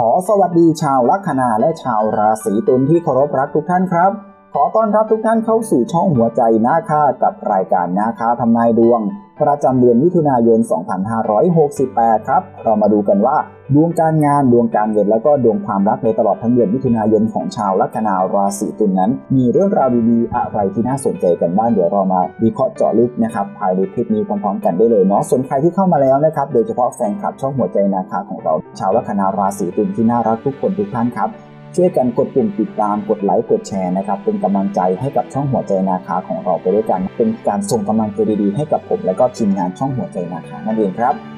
ขอสวัสดีชาวลัคนาและชาวราศีตุลที่เคารพรักทุกท่านครับ ขอต้อนรับทุกท่านเข้าสู่ช่องหัวใจนาคากับรายการนาคาทำนายดวง ประจำเดือนมิถุนายน 2568 ครับ เรามาดูกันว่า ดวงการงาน ดวงการเงิน แล้วก็ดวงความรักในตลอดทั้งเดือนมิถุนายนของชาวลัคนาราศีตุลนนั้น มีเรื่องราวดีๆ อะไรที่น่าสนใจกันบ้าง เดี๋ยวเรามาวิเคราะห์เจาะลึกนะครับภายในคลิปนี้พร้อมๆ กันได้เลยเนาะ ส่วนใครที่เข้ามาแล้วนะครับ โดยเฉพาะแฟนคลับช่องหัวใจนาคาของเรา ชาวลัคนาราศีตุลที่น่ารักทุกคนทุกท่านครับ ช่วยกันกดปุ่มติดตามกดไลค์กดแชร์นะครับ เป็นกำลังใจให้กับช่องหัวใจนาคาของเราไปด้วยกัน เป็นการส่งกำลังใจดีๆให้กับผม และก็ทีมงานช่องหัวใจนาคานั่นเองครับ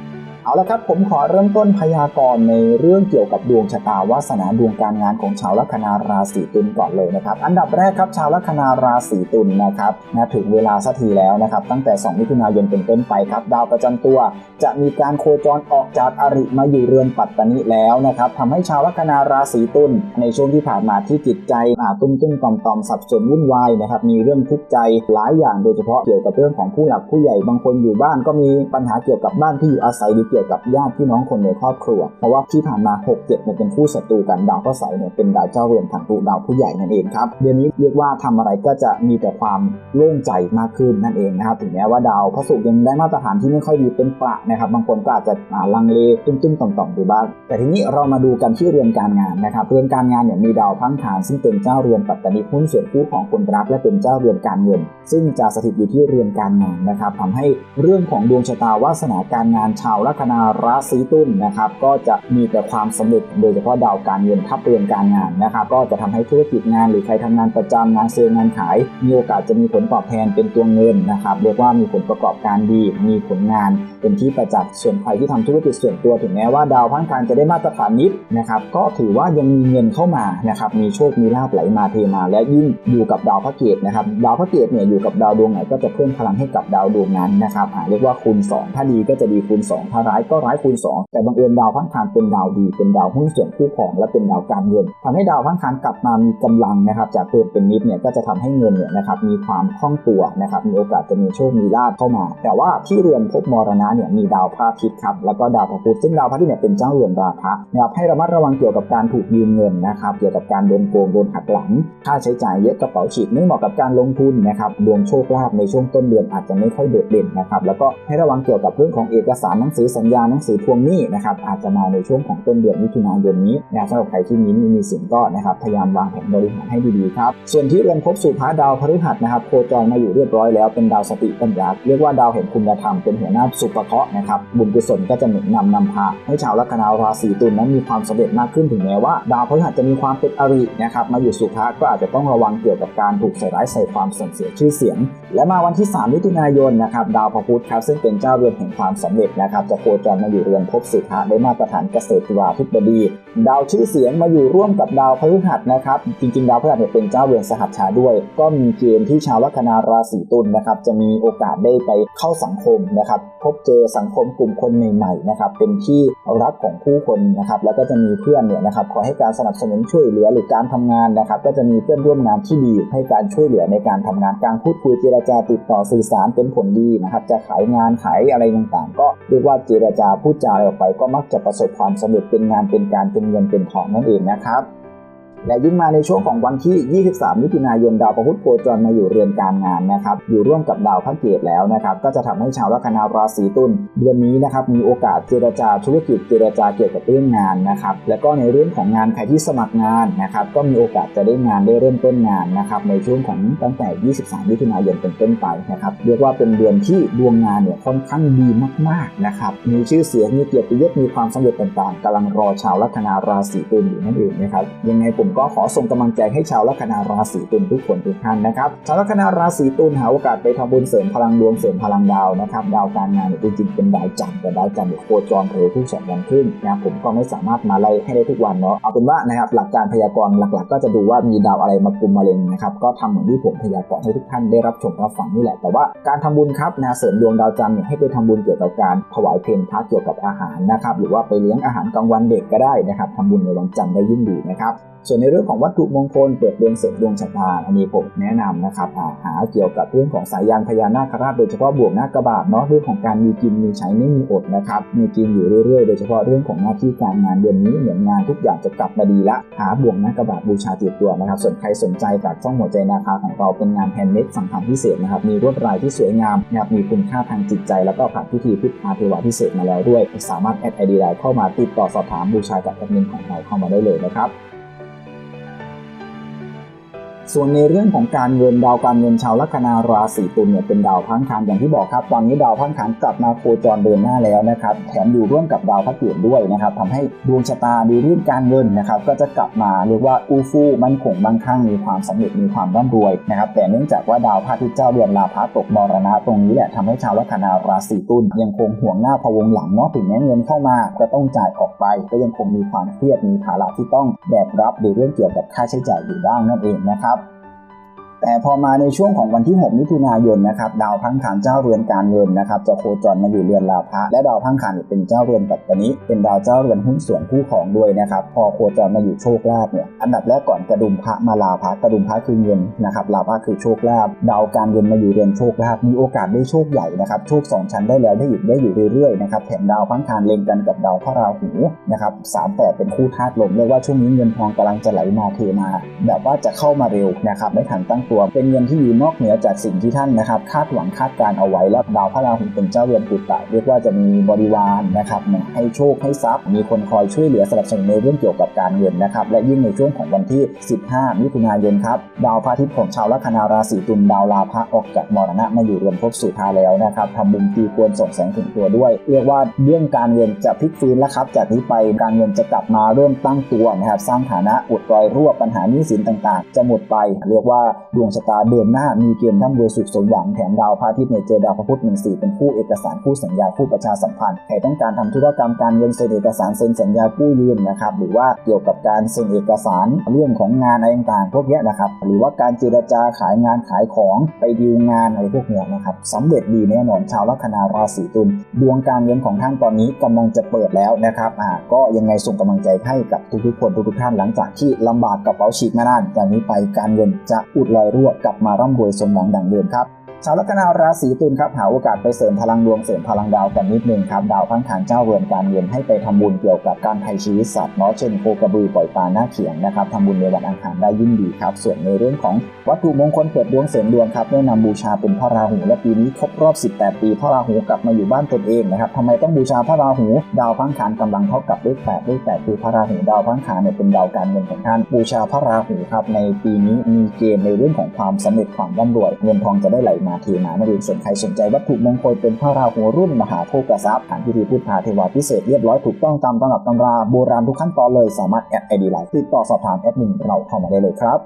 เอาละครับผมขอเริ่มต้นพยากรณ์ในเรื่องเกี่ยวกับดวงชะตาวาสนาดวงการงานของชาวลัคนาราศีตุลก่อนเลยนะครับ อันดับแรกครับชาวลัคนาราศีตุลนะครับนะถึงเวลาสักทีแล้วนะครับ ตั้งแต่ 2 มิถุนายนเป็นต้นไปครับ ดาวประจำตัว จะมีการโคจรออกจากอริมาอยู่เรือนปัตตานิแล้วนะครับทำให้ชาวลัคนาราศีตุลในช่วงที่ผ่านมาที่จิตใจอาตุ้มตุ้มต่อมต่อมสับสนวุ่นวายนะครับมีเรื่องทุกข์ใจหลายอย่างโดยเฉพาะเกี่ยวกับเรื่องของผู้หลักผู้ใหญ่บางคนอยู่บ้านก็มีปัญหาเกี่ยวกับบ้านที่อยู่อาศัยหรือเกี่ยวกับญาติพี่น้องคนในครอบครัว เพราะว่าที่ผ่านมา 6 7เนี่ยเป็นคู่ศัตรูกันดาวพระเสาเนี่ยเป็นดาวเจ้าเรือนทางผู้ดาวผู้ใหญ่นั่นเองครับเดือนนี้เรียกว่าทำอะไรก็จะมีแต่ความโล่งใจมากขึ้นนั่นเองนะครับถึงแม้ว่าดาวพระศุกร์ยังได้มาตรฐานที่ไม่ค่อยดีเป็นประนะครับบางคนก็อาจจะลังเลตุ้มๆต่อมๆดูบ้าง แต่ทีนี้เรามาดูกันที่เรือนการงานนะครับเรือนการงานเนี่ยมีดาวพังฐานซึ่งเป็นเจ้าเรือนปัตตานิหุ้นส่วนคู่ของคนรักและเป็นเจ้าเรือนการเงิน ซึ่งจะสถิตอยู่ที่เรือนการงานนะครับทำให้เรื่องของดวงชะตาวาสนาการงานชาวลัคนาราศีตุลนะครับก็จะมีแต่ความสำเร็จโดยเฉพาะดาวการเงินทับเรือนการงานนะครับก็จะทำให้ธุรกิจงานหรือใครทำงานประจำงานเซลล์งานขาย มีโอกาสจะมีผลตอบแทนเป็นตัวเงินนะครับเรียกว่ามีผลประกอบการดี มีผลงาน เป็นที่ประจักษ์ส่วนใครที่ทำธุรกิจส่วนตัวถึงแม้ว่าดาวพังการจะได้มาตรฐานนิดนะครับก็ถือว่ายังมีเงินเข้ามานะครับมีโชคมีลาภไหลมาเทมาและยิ่งอยู่กับดาวพระเกตนะครับดาวพระเกตเนี่ยอยู่กับดาวดวงไหนก็จะเพิ่มพลังให้กับดาวดวงนั้นนะครับเรียกว่าคูณ 2 ถ้าดีก็จะดีคูณ 2 ถ้าร้ายก็ร้ายคูณ 2 แต่บังเอิญดาวพังคารเป็นดาวดี เป็นดาวหุ้นส่วนคู่ของและเป็นดาวการเงินทำให้ดาวพังคารกลับมามีกำลังนะครับจากเดิมเป็นนิดเนี่ยก็จะทำให้เงินเนี่ยนะครับมีความคล่องตัวนะครับมีโอกาสจะมีโชคมีลาภเข้ามา แต่ว่าที่เรือนภพมรณะเนี่ยมีดาวพระอาทิตย์ครับแล้วก็ดาวพระพุธซึ่งดาวพระอาทิตย์เนี่ยเป็นเจ้าเรือนราพะนะครับให้ระมัดระวังเกี่ยวกับการถูกยืมเงินนะครับเกี่ยวกับการโดนโกงโดนหักหลัง ค่าใช้จ่ายเยอะกระเป๋าฉีกไม่เหมาะกับการลงทุนนะครับดวงโชคลาภในช่วงต้นเดือนอาจจะไม่ค่อยโดดเด่นนะครับแล้วก็ให้ระวังเกี่ยวกับเรื่องของเอกสารหนังสือสสัญญาหนังสือทวงหนี้นะครับอาจจะมาในช่วงของต้นเดือนมิถุนายนนี้นะสำหรับใครที่มีหนี้มีสินก็นะครับพยายามวางแผนบริหารให้ดีๆครับส่วนที่เรือนภพสุภาดาวพฤหัสนะครับโคจรมาอยู่เรียบร้อยแล้วเป็นดาวสติปัญญาเรียกว่าดาวแห่งคุณธรรมเป็นหัวหน้าสุภเคราะห์นะครับบุญกุศลก็จะหนุนนำนำพาให้ชาวลัคนาราศีตุลนั้นมีความสำเร็จมากขึ้นถึงแม้ว่า ดาวพฤหัสจะมีความเป็นอรินะครับมาอยู่สุภะก็อาจจะต้องระวังเกี่ยวกับการถูกใส่ร้ายใส่ความเสื่อมเสียชื่อเสียงและมาวันที่ 3 มิถุนายนนะครับดาวพระพุธครับซึ่งเป็นเจ้าเรือนแห่งความสำเร็จนะครับจะโคจรมาอยู่เรือนภพสุธะได้มาตรฐานเกษตรวาธิบดี ดาวชื่อเสียงมาอยู่ร่วมกับดาวพฤหัสนะครับ จริง ๆ ดาวพฤหัสเนี่ยเป็นเจ้าเรือนสหัชชาด้วย ก็มีเกณฑ์ที่ชาวลัคนาราศีตุลนะครับจะมีโอกาสได้ไปเข้าสังคมนะครับพบเจอสังคมกลุ่มคนใหม่ๆนะครับเป็นที่รักของผู้คนนะครับแล้วก็จะมีเพื่อนเนี่ยนะครับคอยให้การสนับสนุนช่วยเหลือหรือการทำงานนะครับก็จะมีเพื่อนร่วมงานที่ดี ให้การช่วยเหลือในการทำงานการพูดคุยเจรจาติดต่อสื่อสารเป็นผลดีนะครับจะขายงานขายอะไรต่างๆ ก็เรียกว่าเจรจาพูดจาอะไรออกไป ก็มักจะประสบความสำเร็จเป็นงานเป็นการเป็นเงินเป็นของนั่นเองนะครับ และยิ่งมาในช่วงของวันที่ 23 มิถุนายนดาวพระพุธโคจรมาอยู่เรือนการงานนะครับ อยู่ร่วมกับดาวพระเกตแล้วนะครับ ก็จะทำให้ชาวลัคนาราศีตุลเดือนนี้นะครับมีโอกาสเจรจาธุรกิจเจรจาเกี่ยวกับเรื่องงานนะครับ แล้วก็ในเรื่องของงานใครที่สมัครงานนะครับ ก็มีโอกาสจะได้งานได้เริ่มต้นงานนะครับ ในช่วงของตั้งแต่ 23 มิถุนายนเป็นต้นไปนะครับ เรียกว่าเป็นเดือนที่ดวงงานเนี่ยค่อนข้างดีมากๆนะครับ มีชื่อเสียงมีเกียรติยศมีความสำเร็จต่างๆกำลังรอชาวลัคนาราศีตุลอยู่นั่นเองนะครับ ยังไงผมก็ขอส่งกำลังใจให้ชาวลัคนาราศีตุลทุกคนทุกท่านนะครับชาวลัคนาราศีตุลหาโอกาสไปทำบุญเสริมพลังดวงเสริมพลังดาวนะครับดาวการงานเนี่ยจริงๆเป็นดาวจันทร์แต่ดาวจันทร์โคจรเผยทุกสองวันครึ่งนะผมก็ไม่สามารถมาไล่ให้ได้ทุกวันเนาะเอาเป็นว่านะครับหลักการพยากรณ์หลักๆ ก็จะดูว่ามีดาวอะไรมากุมมะเร็งนะครับก็ทำเหมือนที่ผมพยากรณ์ให้ทุกท่านได้รับชมรับฟังนี่แหละแต่ว่าการทำบุญครับนะเสริมดวงดาวจันทร์เนี่ยให้ไปทำบุญเกี่ยวกับการถวายเพลพระเกี่ยวกับอาหารนะครับหรือว่าไปเลี้ยงอาหารกลางวันเด็กก็ได้นะครับทำบุญในวันจันทร์ได้ยิ่งดีนะครับส่วนวนในเรื่องของวัตถุมงคลเปิดดวงเสริมดวงชะตาอันนี้ผมแนะนำนะครับหาเกี่ยวกับเรื่องของสายยานพญานาคราชโดยเฉพาะบวกนาคกระบาดเนาะเรื่องของการมีกินมีใช้ไม่มีอดนะครับมีกินอยู่เรื่อยๆ โดยเฉพาะเรื่องของหน้าที่การงานเดือนนี้เหมือนงานทุกอย่างจะกลับมาดีละหาบวกนาคกระบาดบูชาติดตัวนะครับ ส่วนใครสนใจจากช่องหัวใจนาคาของเราเป็นงานแฮนด์เมดสั่งทำพิเศษนะครับมีลวดลายที่สวยงามนะครับมีคุณค่าทางจิตใจ แล้วก็ผ่านพิธีพุทธาเทวาพิเศษมาแล้วด้วย สามารถแอดไอดีไลน์เข้ามาติดต่อสอบถามบูชากับแอดมินของเราเข้ามาได้เลยนะครับ ส่วนในเรื่องของการเงินดาวการเงินชาวลัคนาราศีตุลเนี่ยเป็นดาวพังคานอย่างที่บอกครับ ตอนนี้ดาวพังคานกลับมาโคจรเดินหน้าแล้วนะครับแถมอยู่ร่วมกับดาวพระเกียรติด้วยนะครับทำให้ดวงชะตาในเรื่องการเงินนะครับก็จะกลับมาเรียกว่าอู้ฟู่มั่นคงมั่งคั่งมีความสำเร็จมีความร่ำรวยนะครับแต่เนื่องจากว่าดาวพระอาทิตย์เจ้าเดือนลาภะตกมรณะตรงนี้แหละทำให้ชาวลัคนาราศีตุลยังคงห่วงหน้าพะวงหลังเนาะถึงแม้เงินเข้ามาก็ต้องจ่ายออกไป ก็ยังคงมีความเครียดมีภาระที่ต้องแบกรับในเรื่องเกี่ยวกับค่าใช้จ่ายอยู่บ้างนั่นเองนะครับ แต่พอมาในช่วงของวันที่ 6 มิถุนายนนะครับดาวพังคานเจ้าเรือนการเงินนะครับจะโคจรมาอยู่เรือนลาภะและดาวพังคานเป็นเจ้าเรือนปัตตานิเป็นดาวเจ้าเรือนหุ้นส่วนคู่ของด้วยนะครับพอโคจรมาอยู่โชคลาภเนี่ยอันดับแรกก่อนกระดุมพระมาลาภะกระดุมพระคือเงินนะครับลาภะคือโชคลาภดาวการเงินมาอยู่เรือนโชคลาภมีโอกาสได้โชคใหญ่นะครับโชคสองชั้นได้แล้วได้อยู่ได้อยู่เรื่อยๆนะครับแถมดาวพังคานเล็งกันกับดาวพระราหูนะครับสามแปดเป็นคู่ธาตุลมเรียกว่าช่วงนี้เงินทองกำลังจะไหลมาเทมาแบบว่าจะเข้ามาเร็วนะครับไม่ทันตั้งตัว เป็นเงินที่อยู่นอกเหนือจากสิ่งที่ท่านนะครับคาดหวังคาดการเอาไว้แล้วดาวพระราหูเป็นเจ้าเรือนปุตตะเรียกว่าจะมีบริวารนะครับให้โชคให้ทรัพย์ มีคนคอยช่วยเหลือสนับสนุนในเรื่องเกี่ยวกับการเงินนะครับและยิ่งในช่วงของวันที่ 15 มิถุนายนครับดาวพระอาทิตย์ของชาวลัคนาราศีตุลดาวลาภะออกจากมรณะมาอยู่เรือนภพสุธาแล้วนะครับทำมุมตีควรส่งแสงถึงตัวด้วย เรียกว่าเรื่องการเงินจะพลิกฟื้นแล้วครับ จากนี้ไปการเงินจะกลับมาเริ่มตั้งตัวนะครับสร้างฐานะอุดรอยรั่วปัญหาหนี้สินต่างๆ จะหมดไป เรียกว่าดวงชะตาเดินหน้ามีเกณฑ์ร่ำรวยสุขสมหวังแถมดาวพระอาทิตย์เนี่ยเจอดาวพระพุธหนึ่งสี่เป็นคู่เอกสารคู่สัญญาคู่ประชาสัมพันธ์ใครต้องการทำธุรกรรมการเงินเซ็นเอกสารเซ็นสัญญากู้ยืมนะครับหรือว่าเกี่ยวกับการเซ็นเอกสารเรื่องของงานอะไรต่างๆพวกนี้นะครับหรือว่าการเจรจาขายงานขายของไปดีลงานอะไรพวกนี้นะครับสำเร็จดีแน่นอนชาวลัคนาราศีตุลดวงการเงินของท่านตอนนี้กำลังจะเปิดแล้วนะครับอ่าก็ยังไงส่งกำลังใจให้กับทุกๆคนทุกๆท่านหลังจากที่ลำบากกระเป๋าฉีกมานานจากนี้ไปการเงินจะอุดรอยรั่วกลับมาร่ำรวยสมหวังดังเดิมครับ ชาวลัคนาราศีตุลครับหาโอกาสไปเสริมพลังดวงเสริมพลังดาวกันนิดนึงครับดาวพังคานเจ้าเรือนการเงินให้ไปทำบุญเกี่ยวกับการไถ่ชีวิตสัตว์เนาะเช่นโคกระบือปล่อยปลาหน้าเขียงนะครับทำบุญในวันอังคารได้ยิ่งดีครับ ส่วนในเรื่องของวัตถุมงคลเปิดดวงเสริมดวงครับแนะนำบูชาเป็นพระราหูและปีนี้ครบรอบ 18 ปีพระราหูกลับมาอยู่บ้านตนเองนะครับทำไมต้องบูชาพระราหู ดาวพังคานกำลังเท่ากับเลข8เลข8คือพระราหูดาวพังคานเนี่ยเป็นดาวการเงินของท่านบูชาพระราหูครับในปีนี้มีเกณฑ์ในเรื่องของความสำเร็จความร่ำรวยเงินทองจะได้ไหลมาเทมานรินส่วนใครสนใจวัตถุมงคลเป็นพระราหูรุ่นมหาโภกทรัพย์ผ่านพิธีพุทธาเทวาพิเศษเรียบร้อยถูกต้องตามตำรับตำราโบราณทุกขั้นตอนเลยสามารถแอดไอดีไลน์ติดต่อสอบถามแอดมินเราเข้ามาได้เลยครับ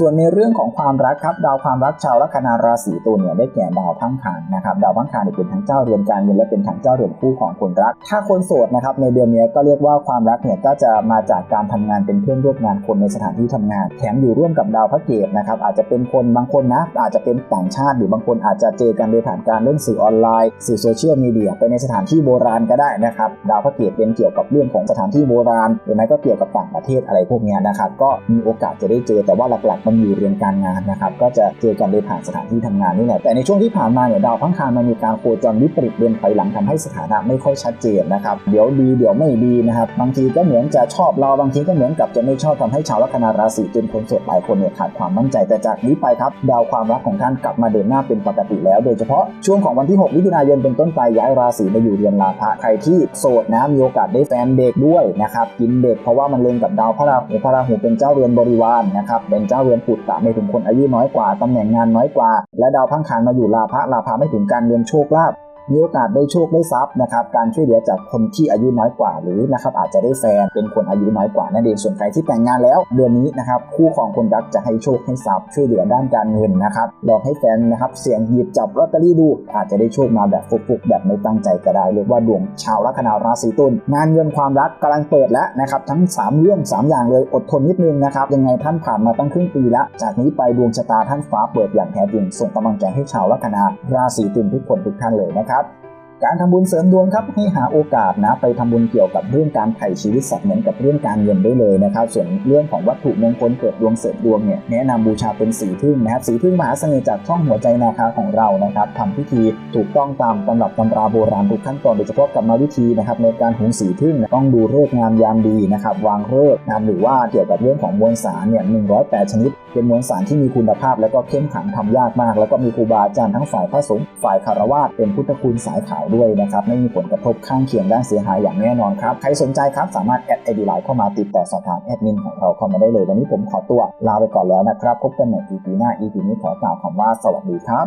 ส่วนในเรื่องของความรักครับดาวความรักชาวลัคนาราศีตุลเนี่ยได้แก่ดาวพังคานนะครับดาวพังคานเนี่ยเป็นทั้งเจ้าเรือนการเงินและเป็นทั้งเจ้าเรือนคู่ของคนรัก ถ้าคนโสดนะครับในเดือนนี้ก็เรียกว่าความรักเนี่ยก็จะมาจากการทำงานเป็นเพื่อนร่วมงานคนในสถานที่ทำงาน แถมอยู่ร่วมกับดาวพระเกตนะครับอาจจะเป็นคนบางคนนะอาจจะเป็นต่างชาติหรือบางคนอาจจะเจอกันโดยผ่านการเล่นสื่อออนไลน์ สื่อโซเชียลมีเดียไปในสถานที่โบราณก็ได้นะครับดาวพระเกตเป็นเกี่ยวกับเรื่องของสถานที่โบราณหรือไม่ก็เกี่ยวกับต่างประเทศอะไรพวกนี้นะครับก็มีโอกาสจะได้เจอแต่ว่าหลักๆมันอยู่เรือนการงานนะครับก็จะเจอกันโดยผ่านสถานที่ทำงานนี่แหละแต่ในช่วงที่ผ่านมาเนี่ยดาวพังคารมันมีการโคจรวิปริตเดินถอยหลังทำให้สถานะไม่ค่อยชัดเจนนะครับเดี๋ยวดีเดี๋ยวไม่ดีนะครับบางทีก็เหมือนจะชอบเราบางทีก็เหมือนกับจะไม่ชอบทำให้ชาวลัคนาราศีตุลคนโสดหลายคนเนี่ยขาดความมั่นใจแต่จากนี้ไปครับดาวความรักของท่านกลับมาเดินหน้าเป็นปกติแล้ว โดยเฉพาะช่วงของวันที่ 6 มิถุนายนเป็นต้นไปย้ายราศีมาอยู่เรือนลาภะใครที่โสดนะมีโอกาสได้แฟนเด็กด้วยนะครับกินเด็กเพราะว่ามันเล็งกับดาวพระราหูพระราหูเป็นเจ้าเรือนบริวารนะครับเป็นเจ้าเรือนปุตตะไม่ถึงคนอายุน้อยกว่าตำแหน่งงานน้อยกว่า และดาวพังคารมาอยู่ลาภะลาภะไม่ถึงการเงินโชคลาภ มีโอกาสได้โชคได้ทรัพย์นะครับการช่วยเหลือจากคนที่อายุน้อยกว่าหรือนะครับอาจจะได้แฟนเป็นคนอายุน้อยกว่านั่นเองส่วนใครที่แต่งงานแล้วเดือนนี้นะครับคู่ของคนรักจะให้โชคให้ทรัพย์ช่วยเหลือด้านการเงินนะครับลองให้แฟนนะครับเสี่ยงหยิบจับลอตเตอรี่ดู อาจจะได้โชคมาแบบฟุกๆแบบไม่ตั้งใจก็ได้เรียกว่าดวงชาวลัคนาราศีตุลงานเงินความรักกำลังเปิดแล้วนะครับทั้ง 3 เรื่อง 3 อย่างเลยอดทนนิดนึงนะครับยังไงท่านผ่านมาตั้งครึ่งปีแล้ว จากนี้ไปดวงชะตาท่านฟ้าเปิดอย่างแท้จริงส่งกำลังใจให้ชาวลัคนาราศีตุลทุกคนทุกท่านเลยนะครับ การทำบุญเสริมดวงครับให้หาโอกาสนะไปทำบุญเกี่ยวกับเรื่องการไถ่ชีวิตสัตว์เหมือนกับเรื่องการเงินได้เลยนะครับ ส่วนเรื่องของวัตถุมงคลเกิดดวงเสริมดวงเนี่ยแนะนำบูชาเป็นสีพึ่งนะครับสีพึ่งมหาเสน่ห์จากช่องหัวใจนาคาของเรานะครับทำพิธีถูกต้องตามตำรับตำราโบราณทุกขั้นตอนโดยเฉพาะกรรมวิธีนะครับในการหุงสีพึ่งต้องดูฤกษ์งามยามดีนะครับวางฤกษ์นะครับหรือว่าเกี่ยวกับเรื่องของมวลสารเนี่ย108 ชนิด เป็นมวลสารที่มีคุณภาพ แล้วก็เข้มขังทำยากมาก แล้วก็มีครูบาอาจารย์ทั้งฝ่ายพระสงฆ์ฝ่ายคารวาสเป็นพุทธคุณสายขาวด้วยนะครับ ไม่มีผลกระทบข้างเคียงด้านเสียหายอย่างแน่นอนครับ ใครสนใจครับสามารถแอดไอดีไลน์เข้ามาติดต่อสอบถามแอดมินของเราเข้ามาได้เลย วันนี้ผมขอตัวลาไปก่อนแล้วนะครับ พบกันใหม่ EP หน้า EP นี้ขอกล่าวคำว่าสวัสดีครับ